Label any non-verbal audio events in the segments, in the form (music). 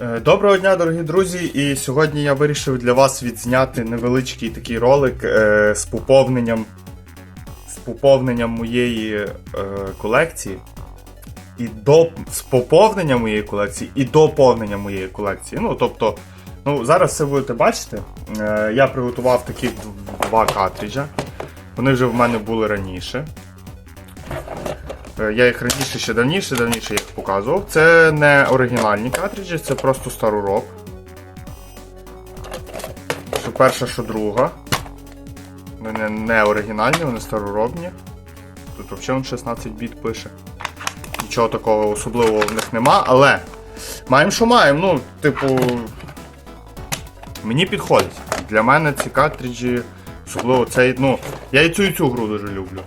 Е, Доброго дня, дорогі друзі! І сьогодні я вирішив для вас відзняти невеличкий такий ролик е, з поповненням з поповненням моєї е, колекції. І до з поповненням моєї колекції і доповнення моєї колекції. Ну, тобто, ну, зараз все будете бачити. Я приготував таких два картриджа. Вони вже в мене були раніше. Е, Я їх раніше ще давніше, давніше їх показував. Це не оригінальні картриджі, це просто старороб. Що перша, що друга. Вони не оригінальні, вони староробні. Тут взагалі 16 біт пише. Нічого такого особливого в них нема, але маємо, що маємо. Ну, типу. Мені підходить. Для мене ці картриджі, особливо цей, ну, я і цю і цю гру дуже люблю.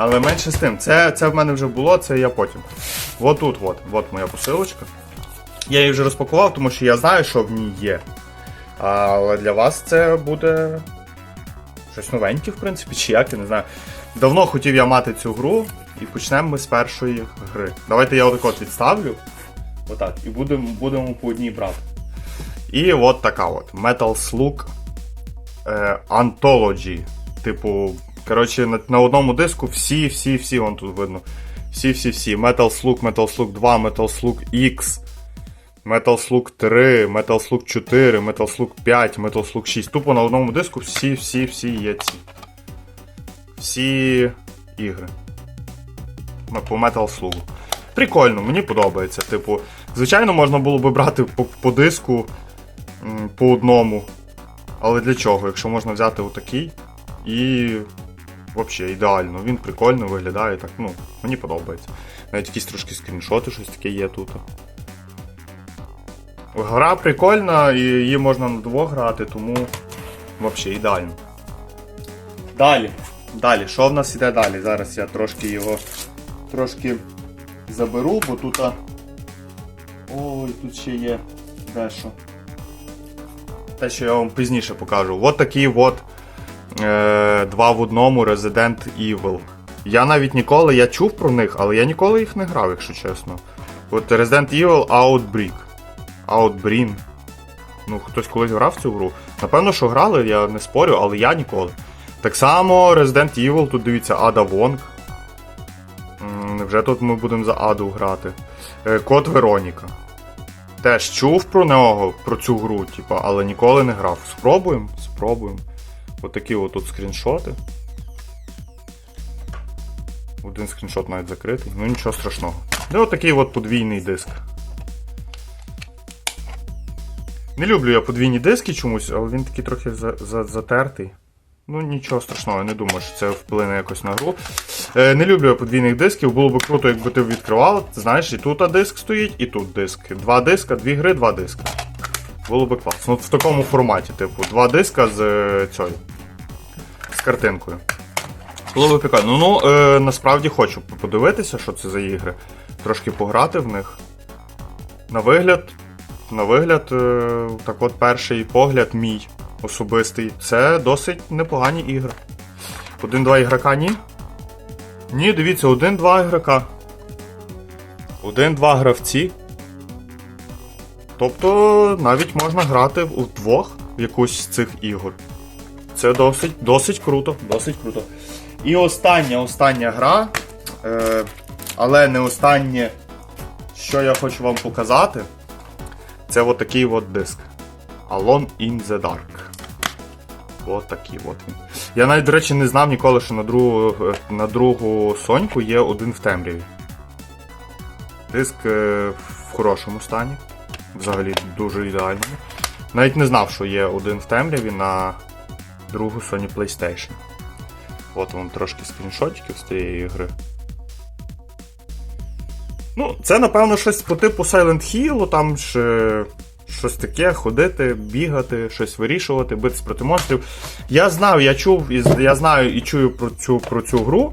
Але менше з тим, це, це в мене вже було, це я потім. От тут, от, от моя посилочка. Я її вже розпакував, тому що я знаю, що в ній є. Але для вас це буде щось новеньке, в принципі, чи як, я не знаю. Давно хотів я мати цю гру, і почнемо ми з першої гри. Давайте я отак от відставлю. Отак. І будемо, будемо по одній брати. І от така от. Metal Slug е, Anthology. Типу, коротше, на, на одному диску всі, всі, всі, вон тут видно. Всі, всі, всі. Metal Slug, Metal Slug 2, Metal Slug X, Metal Slug 3, Metal Slug 4, Metal Slug 5, Metal Slug 6. Тупо на одному диску всі, всі, всі є ці. Всі ігри. По Metal Slug. Прикольно, мені подобається. Типу, звичайно, можна було би брати по, по диску по одному. Але для чого? Якщо можна взяти отакий і. Взагалі ідеально. Він прикольно виглядає так, ну, мені подобається. Навіть якісь трошки скріншоти, щось таке є тут. Гра прикольна, і її можна на двох грати, тому взагалі ідеально. Далі. Далі, що в нас іде далі? Зараз я трошки його трошки заберу, бо тут. Ой, тут ще є дещо. Те, що я вам пізніше покажу. От такий от е, два в одному Resident Evil. Я навіть ніколи, я чув про них, але я ніколи їх не грав, якщо чесно. От Resident Evil Outbreak. Outbreak. Ну, хтось колись грав цю гру. Напевно, що грали, я не спорю, але я ніколи. Так само Resident Evil, тут дивіться, Ада Вонг. М, Невже тут ми будемо за Аду грати? Е, Код Вероніка. Теж чув про нього, про цю гру, типу, але ніколи не грав. Спробуємо, спробуємо. Отакі от тут скріншоти. Один скріншот навіть закритий, ну нічого страшного. Ну отакий от подвійний диск. Не люблю я подвійні диски чомусь, але він такий трохи за, за, затертий. Ну, нічого страшного, я не думаю, що це вплине якось на гру. Е, не люблю я подвійних дисків, було б круто, якби ти відкривав. Знаєш, і тут диск стоїть, і тут диск. Два диска, дві гри, два диска. Було б класно. Ну, в такому форматі, типу, два диска з е, цією. З картинкою. Було б прикольно. Ну, е, насправді хочу подивитися, що це за ігри. Трошки пограти в них. На вигляд, на вигляд, е, так от перший погляд мій особистий. Це досить непогані ігри. Один-два ігрока ні. Ні, дивіться, один-два ігрока. Один-два гравці. Тобто навіть можна грати вдвох в якусь з цих ігор. Це досить, досить круто, досить круто. І остання, остання гра. Е, але не останнє, що я хочу вам показати, це от от диск. Alone in the Dark. От такий от він. Я навіть, до речі, не знав ніколи, що на другу, на другу Соньку є один в темряві. Диск е, в хорошому стані. Взагалі дуже ідеальному. Навіть не знав, що є один в темряві на другу Sony PlayStation. От вам трошки скріншотиків з цієї гри. Ну, це, напевно, щось по типу Silent Hill, там ж щось таке, ходити, бігати, щось вирішувати, битись проти монстрів. Я знаю, я чув, і я знаю і чую про цю, про цю гру,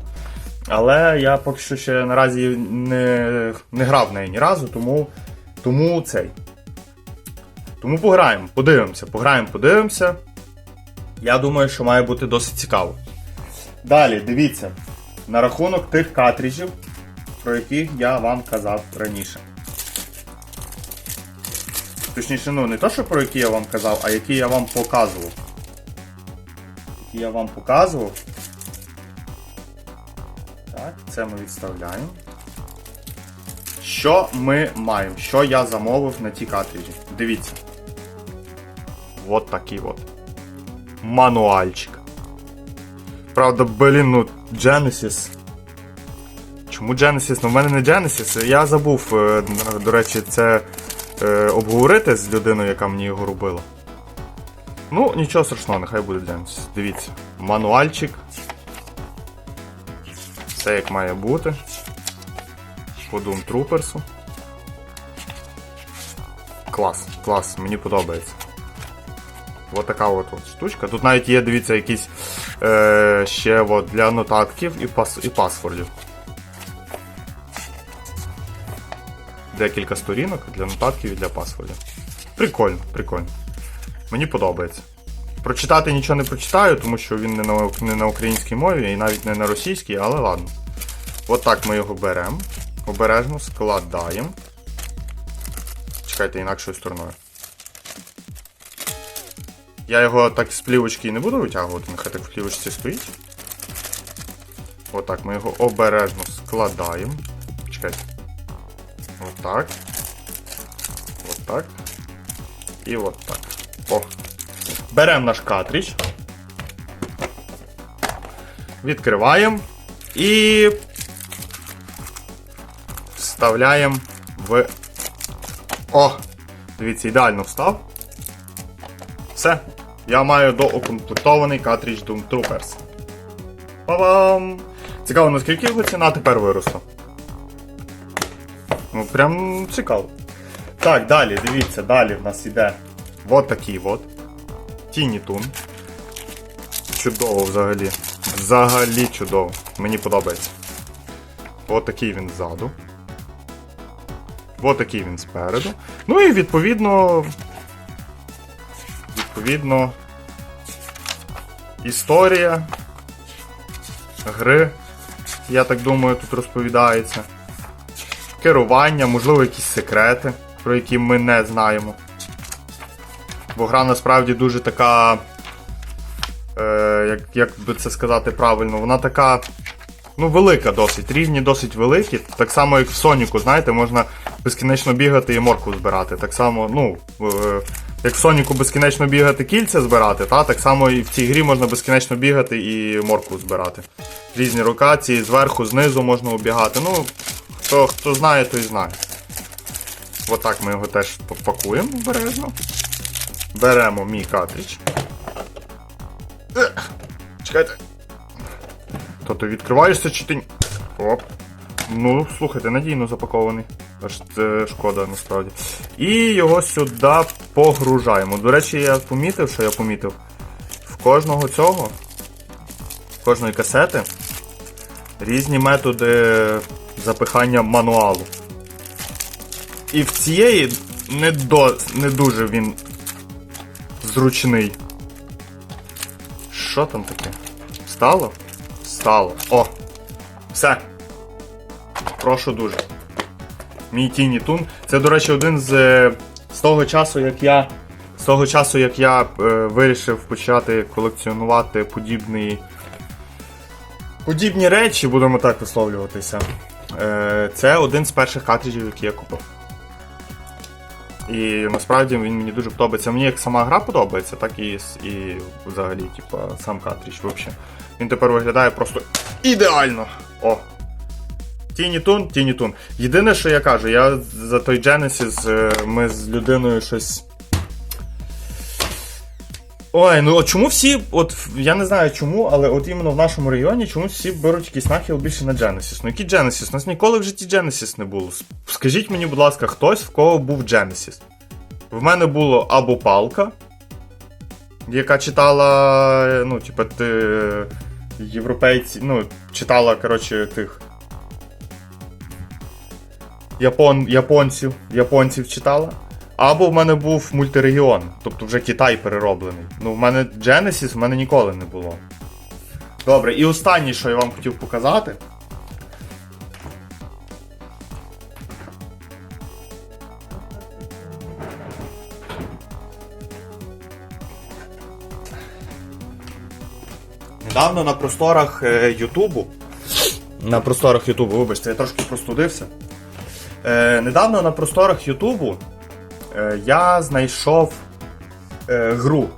але я поки що ще наразі не, не грав в неї ні разу, тому, тому цей. Тому пограємо, подивимося, пограємо, подивимося. Я думаю, що має бути досить цікаво. Далі, дивіться, на рахунок тих картриджів, про яких я вам казав раніше. Точніше, ну не то, що про які я вам казав, а які я вам показував. Які я вам показував. Так, це ми відставляємо. Що ми маємо? Що я замовив на ті картриджі? Дивіться. Вот такий от. Мануальчик. Правда, блін, ну, Genesis. Чому Genesis? Ну, в мене не Genesis. Я забув, е, до речі, це е, обговорити з людиною, яка мені його робила. Ну, нічого страшного, нехай буде Genesis. Дивіться. Мануальчик. Все як має бути. По Doom Troopers'у. Клас, клас, мені подобається. Ось така от, от штучка. Тут навіть є, дивіться, якісь е, ще от, для нотатків і, пас, і пасвордів. Декілька сторінок для нотатків і для пасвордів. Прикольно, прикольно. Мені подобається. Прочитати нічого не прочитаю, тому що він не на, не на українській мові і навіть не на російській, але ладно. От так ми його беремо. Обережно складаємо. Чекайте інакшою стороною. Я його так з плівочки не буду витягувати, нехай так в плівочці стоїть. Отак ми його обережно складаємо. Чекайте. Отак. Отак. І от так. О. Беремо наш картридж. Відкриваємо і вставляємо в. О! Дивіться, ідеально встав. Все. Я маю доукомплектований картридж Doom Troopers. Па-бам! Цікаво, наскільки його ціна тепер виросла. Ну, прям цікаво. Так, далі, дивіться, далі в нас іде от такий от. Тіні Тун. Чудово взагалі. Взагалі чудово. Мені подобається. От такий він ззаду. От такий він спереду. Ну і відповідно. Відповідно. Історія гри, я так думаю, тут розповідається. Керування, можливо, якісь секрети, про які ми не знаємо. Бо гра насправді дуже така. Е, як, як би це сказати правильно, вона така. Ну, велика досить, рівні досить великі. Так само, як в Соніку, знаєте, можна безкінечно бігати і морку збирати. Так само, ну, як в Соніку безкінечно бігати кільця збирати, та, так само і в цій грі можна безкінечно бігати і морку збирати. Різні локації, зверху, знизу можна обігати. Ну, хто, хто знає, той знає. Отак ми його теж пакуємо обережно. Беремо мій картридж. Чекайте. Тобто відкриваєшся чи ти. Оп. Ну, слухайте, надійно запакований. Шкода насправді. І його сюди погружаємо. До речі, я помітив, що я помітив. В кожного цього, в кожної касети різні методи запихання мануалу. І в цієї не, до, не дуже він зручний. Що там таке? Стало? Стало. О! Все. Прошу дуже. Мій Тіні Тун. Це, до речі, один з, е, з того часу, як я. З того часу, як я е, вирішив почати колекціонувати подібні. Подібні речі, будемо так висловлюватися. Е, це один з перших картриджів, які я купив. І насправді він мені дуже подобається. Мені як сама гра подобається, так і, і взагалі, типа, сам картридж взагалі. Він тепер виглядає просто ідеально. О! Тіні Тун, Тіні Тун. Єдине, що я кажу, я за той Genesis, е, ми з людиною щось. Ой, ну от чому всі, от я не знаю чому, але от іменно в нашому районі чомусь всі беруть якийсь нахил більше на Genesis. Ну який Genesis? У нас ніколи в житті Genesis не було. Скажіть мені, будь ласка, хтось в кого був Genesis? В мене було або палка, яка читала, ну, типа, ти, європейці, ну, читала, коротше, тих япон, японців японців читала. Або в мене був мультирегіон, тобто вже Китай перероблений. Ну, в мене Genesis в мене ніколи не було. Добре, і останнє, що я вам хотів показати. Недавно на просторах е, Ютубу. На просторах Ютубу, вибачте, я трошки простудився. Е, недавно на просторах Ютубу е, я знайшов е, гру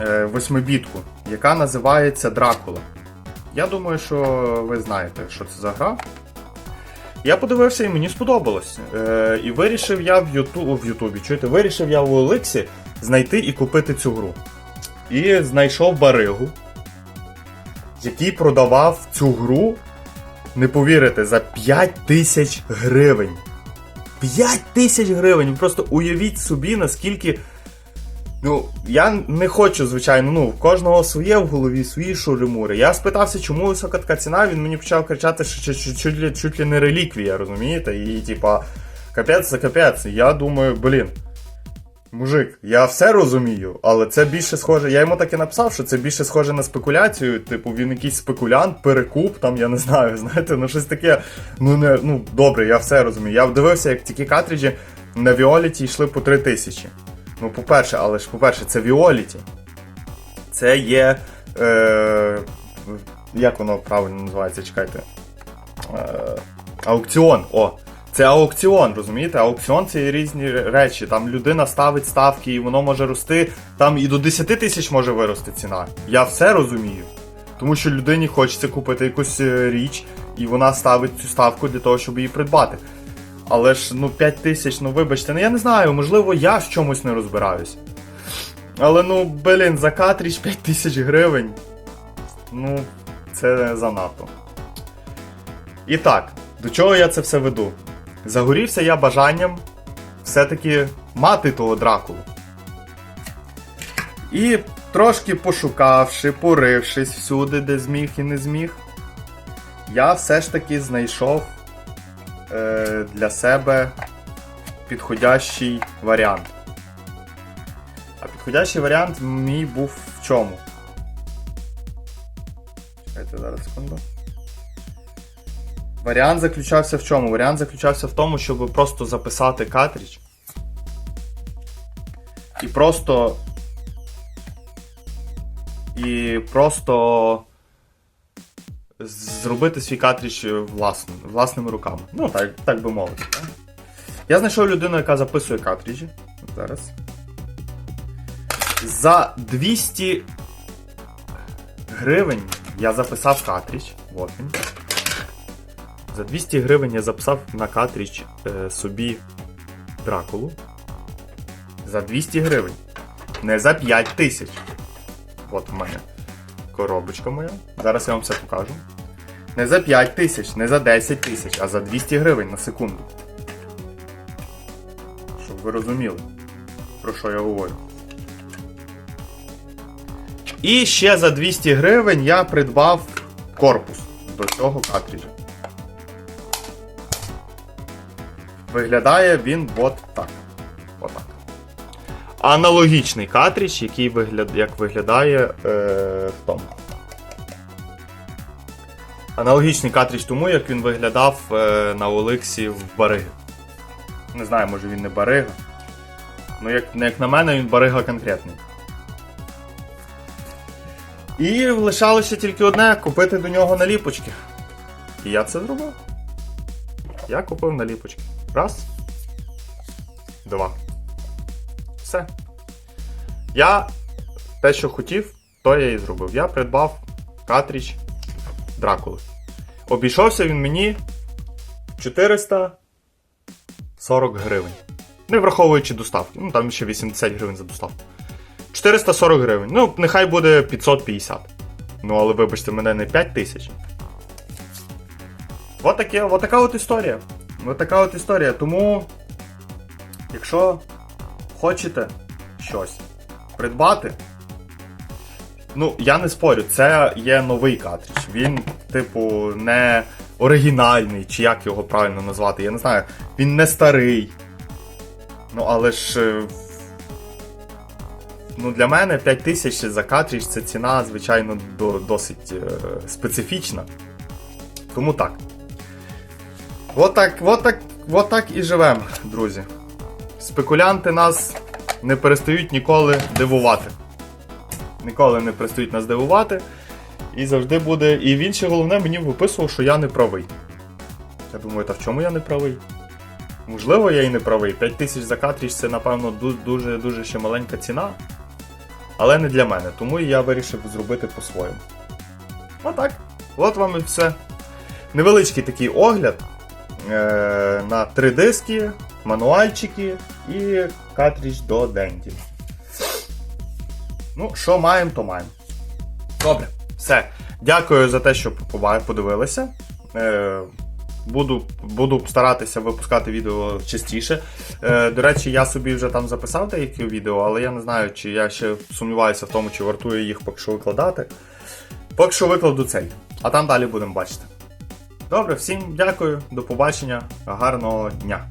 е, восьмибітку, яка називається Дракула. Я думаю, що ви знаєте, що це за гра. Я подивився і мені сподобалось. Е, і вирішив я в, Юту... в Ютубі, чуєте, вирішив я в Олексі знайти і купити цю гру. І знайшов баригу, який продавав цю гру, не повірите, за 5 тисяч гривень. 5 тисяч гривень! Просто уявіть собі, наскільки. Ну, я не хочу, звичайно, ну, в кожного своє в голові, свої шуримури. Я спитався, чому висока така ціна, він мені почав кричати, що чуть, ли не реліквія, розумієте? І типа, капець за капець. Я думаю, блін. Мужик, я все розумію, але це більше схоже. Я йому так і написав, що це більше схоже на спекуляцію. Типу, він якийсь спекулянт, перекуп, там я не (laughs) знаю, знаєте, ну щось таке. Ну не ну добре, я все розумію. Я дивився, як такі картриджі на Віоліті йшли по 3 тисячі. Ну, по-перше, але ж, по-перше, це Віоліті. Це є. Е, як воно правильно називається, чекайте. Е, аукціон. О! Це аукціон, розумієте? Аукціон це різні речі. Там людина ставить ставки і воно може рости. Там і до 10 тисяч може вирости ціна. Я все розумію. Тому що людині хочеться купити якусь е, річ, і вона ставить цю ставку для того, щоб її придбати. Але ж ну 5 тисяч, ну вибачте, ну я не знаю, можливо, я в чомусь не розбираюсь. Але ну, блін, за картридж 5 тисяч гривень. Ну, це занадто. І так, до чого я це все веду? Загорівся я бажанням все-таки мати того дракулу. І трошки пошукавши, порившись всюди, де зміг і не зміг, я все ж таки знайшов е, для себе підходящий варіант. А підходящий варіант мій був в чому? Чекайте зараз секунду. Варіант заключався в чому? Варіант заключався в тому, щоб просто записати картридж. І просто. І просто зробити свій картридж власним, власними руками. Ну, так, так би мовити. Я знайшов людину, яка записує картриджі. Зараз. За 200 гривень я записав картридж. Вот він. За 200 гривень я записав на картридж е, собі Дракулу. За 200 гривень. Не за 5 тисяч. От у мене коробочка моя. Зараз я вам все покажу. Не за 5 тисяч, не за 10 тисяч, а за 200 гривень на секунду. Щоб ви розуміли, про що я говорю. І ще за 200 гривень я придбав корпус до цього картриджа. Виглядає він от так. Отак. Аналогічний картридж, який вигляд... як виглядає е... в тому. Аналогічний картридж тому, як він виглядав е... на Олексі в Бариги. Не знаю, може він не Барига. Ну, як, як на мене, він Барига конкретний. І лишалося тільки одне купити до нього наліпочки. І я це зробив. Я купив наліпочки. Раз. Два. Все. Я те, що хотів, то я і зробив. Я придбав картридж Дракули. Обійшовся він мені 440 гривень. Не враховуючи доставки. Ну там ще 80 гривень за доставку. 440 гривень. Ну, нехай буде 550. Ну, але вибачте, мене не 5 тисяч. От, таке, от така от історія. От така от історія. Тому, якщо хочете щось придбати, ну, я не спорю, це є новий картридж. Він, типу, не оригінальний, чи як його правильно назвати, я не знаю. Він не старий. Ну, але ж. е, Ну, для мене 5 тисяч за картридж це ціна, звичайно, до, досить е, специфічна. Тому так. От так, от так, от так і живемо, друзі. Спекулянти нас не перестають ніколи дивувати. Ніколи не перестають нас дивувати. І завжди буде. І він ще головне мені виписував, що я не правий. Я думаю, та в чому я не правий? Можливо, я і не правий. 5 тисяч за картридж це, напевно, дуже дуже ще маленька ціна. Але не для мене, тому я вирішив зробити по-своєму. Отак. От вам і все. Невеличкий такий огляд на три диски, мануальчики і картридж до Денді. Ну, що маємо, то маємо. Добре, все. Дякую за те, що подивилися. Е, буду, буду старатися випускати відео частіше. Е, до речі, я собі вже там записав деякі відео, але я не знаю, чи я ще сумніваюся в тому, чи вартує їх поки що викладати. Поки що викладу цей, а там далі будемо бачити. Добре, всім дякую, до побачення, гарного дня.